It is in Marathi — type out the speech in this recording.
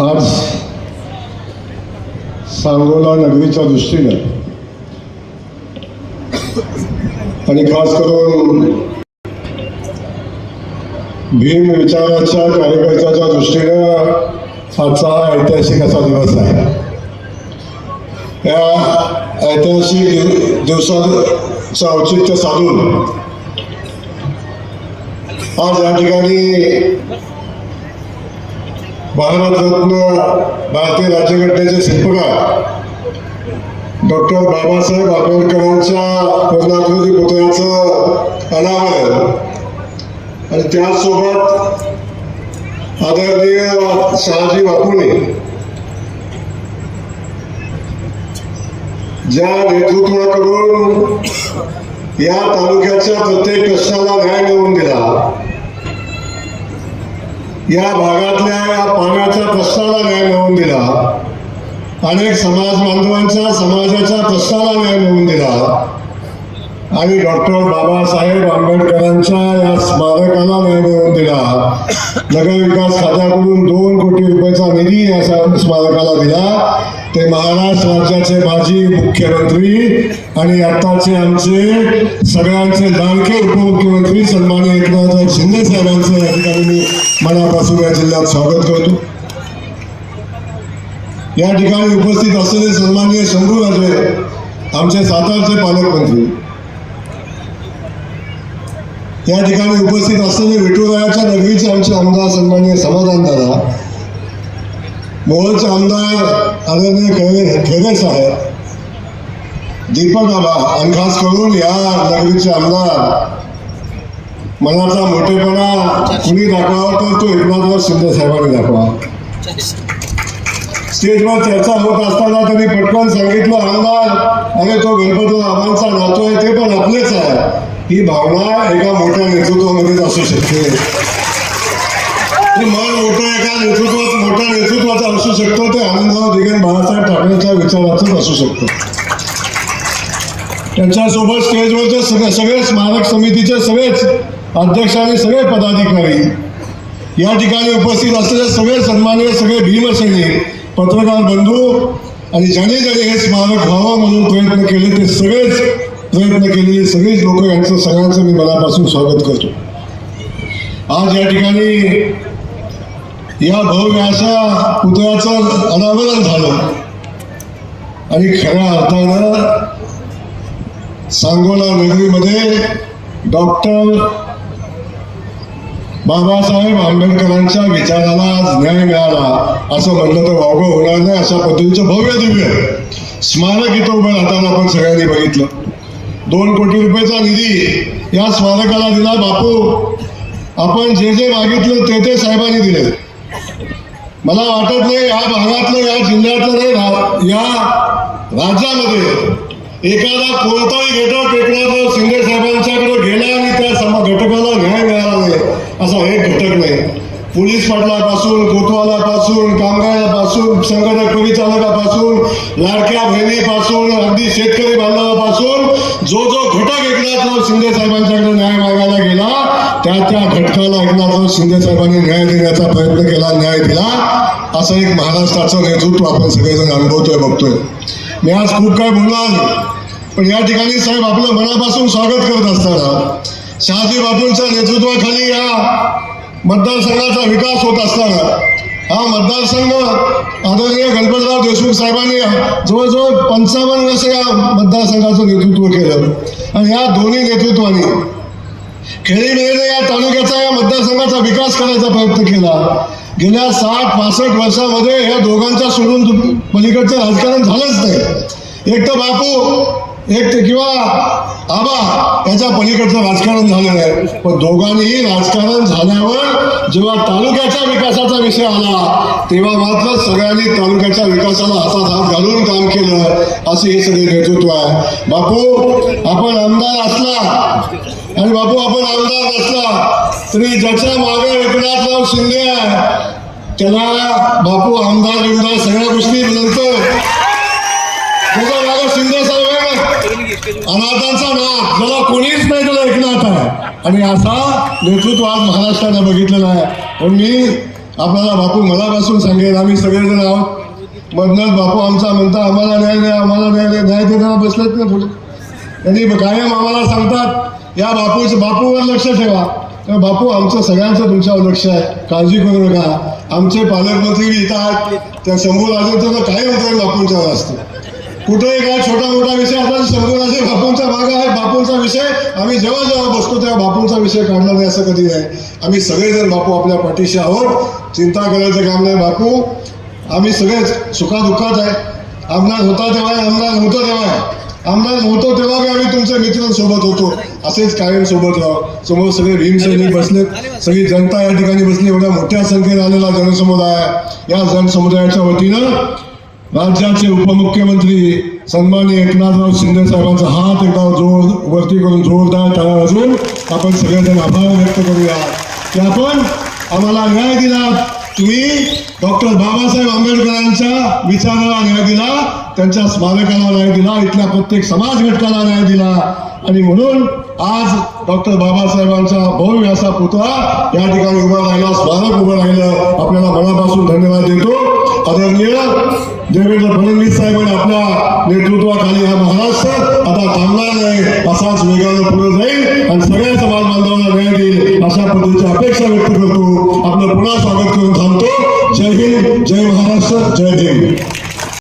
आज सांगोला नगरीच्या दृष्टीनं आणि खास करून भीम विचाराच्या कार्यकर्त्याच्या दृष्टीनं आजचा हा ऐतिहासिक असा दिवस आहे. या ऐतिहासिक दिवसाचं औचित्य साधून आज या ठिकाणी भारतरत्न भारतीय राज्यघटनेचे शिल्पकार डॉक्टर बाबासाहेब आंबेडकरांच्या पूर्णाकृती पुतळ्याचं अनावरण. आणि त्याचसोबत आदरणीय शहाजी बापूने ज्या नेतृत्वाकडून या तालुक्याच्या प्रत्येक प्रश्नाला न्याय मिळवून दिला या भागातल्या या प्रश्नाला न्याय मिळवून दिला. अनेक समाज बांधवांच्या समाजाच्या प्रश्नाला न्याय मिळवून दिला. आणि डॉक्टर बाबासाहेब आंबेडकरांच्या या स्मारकाला न्याय मिळवून दिला. नगरविकास खात्याकडून दोन कोटी रुपयाचा निधी या स्मारकाला दिला. ते महाराष्ट्र राज्याचे माजी मुख्यमंत्री आणि आत्ताचे आमचे सगळ्यांचे लाडके उपमुख्यमंत्री सन्मान्य एकनाथ शिंदे साहेबांचे या ठिकाणी मी मनापासून या जिल्ह्यात स्वागत करतो. या ठिकाणी उपस्थित असलेले सन्माननीय शंभू राजे आमचे सातारचे पालकमंत्री. या ठिकाणी उपस्थित असलेले विठुरायाच्या नगरीचे आमचे आमदार सन्माननीय समाधान दादा मोहनचे आमदार आदरणीय खेळे खेरे साहेब दीपक आबा आणि खास करून या नगरीचे आमदार मनाचा मोठेपणा कुणी दाखवा तर तो एकनाथराव शिंदे साहेबांनी दाखवा. स्टेजवर चर्चा होत असताना त्यांनी पटकन सांगितलं आमदार अरे तो गणपती आबांचा नातो आहे ते पण आपलेच आहे. ही भावना एका मोठ्या नेतृत्वामध्येच असू शकते. मन मोठं एका नेतृत्वात मोठ्या नेतृत्वाचं असू शकतं ते आनंदराव दिगन बाळासाहेब ठाकरेच्या विचाराचंच असू शकतं. त्यांच्यासोबत स्टेजवरचे सगळे सगळे स्मारक समितीचे सगळेच अध्यक्ष आणि सगळे पदाधिकारी या ठिकाणी उपस्थित असलेले सगळे सन्मान्य सगळे भीमसैनिक पत्रकार बंधू आणि ज्याने ज्याने हे स्मारक व्हावं म्हणून प्रयत्न केले ते सगळेच प्रयत्न केलेले सगळेच लोक यांचं सगळ्यांचं मी मनापासून स्वागत करतो. आज या ठिकाणी या भव्य अशा पुतळ्याचं अनावरण झालं. आणि खऱ्या अर्थानं सांगोला नगरीमध्ये डॉक्टर बाबासाहेब आंबेडकरांच्या विचाराला आज न्याय मिळाला. असं म्हणलं तर वावगं होणार नाही अशा पद्धतीचं भव्य दिव्य स्मारक इथं उभं राहताना आपण सगळ्यांनी बघितलं. दोन कोटी रुपयाचा निधी या स्मारकाला दिला बापू. आपण जे जे मागितलं ते ते साहेबांनी दिले. मला वाटत नाही या भागातलं या जिल्ह्यातलं नाही या राज्यामध्ये एखादा कोणताही घटक एकनाथराव शिंदे साहेबांच्याकडे गेला आणि त्या समा घटकाला न्याय मिळाला नाही असा एक घटक नाही. पोलीस पाटलापासून कोतवालापासून कामगारापासून संघटक परिचालकापासून लाडक्या बहिणीपासून अगदी शेतकरी बांधवापासून जो जो घटक एकनाथराव शिंदे साहेबांच्याकडे न्याय मागायला गेला त्या त्या घटकाला एकनाथराव शिंदे साहेबांनी न्याय देण्याचा प्रयत्न केला न्याय दिला असं एक महाराष्ट्राचं नेतृत्व आपण सगळेजण अनुभवतोय बघतोय. मी आज खूप काय बोलणार पण या ठिकाणी साहेब आपलं मनापासून स्वागत करत असताना शहाजी बापूंच्या नेतृत्वाखाली या मतदारसंघाचा विकास होत असताना हा मतदारसंघ आदरणीय गणपतराव देशमुख साहेबांनी जवळजवळ पंचावन्न वर्ष या मतदारसंघाचं नेतृत्व केलं. आणि या दोन्ही नेतृत्वाने खेळीमेळीने या तालुक्याचा या मतदारसंघाचा विकास करायचा प्रयत्न केला. गेल्या साठ पासष्ट वर्षामध्ये या दोघांच्या सोडून पलीकडचं राजकारण झालंच नाही. एक तर बापू एक ते किंवा आबा त्याच्या पलीकडचं राजकारण झालं आहे पण दोघांनीही राजकारण झाल्यावर जेव्हा तालुक्याच्या विकासाचा विषय आला तेव्हा मात्र सगळ्यांनी तालुक्याच्या विकासाला हातात हात घालून काम केलं असे हे सगळे नेतृत्व आहे. बापू आपण आमदार असला आणि बापू आपण आमदार नसला तरी ज्याच्या मागे एकनाथराव शिंदे आहे त्याला बापू आमदार बिमदार सगळ्या गोष्टी नंतर त्याच्यामागे शिंदे अनाथांचा नाथ ज्याला कोणीच नाही त्याला एकनाथ आहे. आणि असा नेतृत्व आज महाराष्ट्राने बघितलेला आहे. पण मी आपल्याला बापू मनापासून सांगेल आम्ही सगळेजण आहोत. मधनच बापू आमचा म्हणता आम्हाला न्याय द्या आम्हाला न्याय द्या न्याय देताना बसलेत ना पुढे. त्यांनी कायम आम्हाला सांगतात या बापूच बापूवर लक्ष ठेवा. तर बापू आमचं सगळ्यांचं तुमच्यावर लक्ष आहे. काळजी करू नका. आमचे पालकमंत्री इथं आहेत. त्या समोर आले तर कायम तर बापूंच्यावर असतं कुठेही काय छोटा मोठा विषय आपला शंभूराजे बापूंचा भाग आहे बापूंचा विषय. आम्ही जेव्हा जेव्हा बसतो तेव्हा बापूंचा विषय काढणार नाही असं कधी नाही. आम्ही सगळेजण बापू आपल्या पाठीशी आहोत. चिंता करायचं काम नाही बापू. आम्ही सगळेच सुखादुःखात आहे. आमदार होता तेव्हा आहे, आमदार नव्हतं तेव्हा. आहे. आमदार नव्हतो तेव्हा बी आम्ही तुमच्या मित्रांसोबत होतो. असेच कायम सोबत राहू. समोर सगळे भीमसैनिक बसलेत. सगळी जनता या ठिकाणी बसली. एवढ्या मोठ्या संख्येने आलेला जनसमुदाय या जनसमुदायाच्या वतीनं राज्याचे उपमुख्यमंत्री सन्माननीय एकनाथराव शिंदे साहेबांचा हात एकदा जोर वरती करून जोरदार टाळ्या वाजवून आपण सगळेजण आभार व्यक्त करूया. की आपण आम्हाला न्याय दिला तुम्ही डॉक्टर बाबासाहेब आंबेडकरांच्या विचाराला न्याय दिला त्यांच्या स्मारकाला न्याय दिला इथल्या प्रत्येक समाज घटकाला न्याय दिला. आणि म्हणून आज डॉक्टर बाबासाहेबांचा भव्य असा पुतळा या ठिकाणी उभा राहिला स्मारक उभं राहिलं. आपल्याला मनापासून धन्यवाद देतो. आदरणीय देवेंद्र फडणवीस साहेबांनी आपल्या नेतृत्वाखाली हा महाराष्ट्र आता थांबणार नाही असाच वेगानं पुढे जाईल आणि सगळ्या समाज बांधवांना वेळ देईल अशा पद्धतीची अपेक्षा व्यक्त करतो. आपलं पुन्हा स्वागत करून थांबतो. जय हिंद जय महाराष्ट्र जय भीम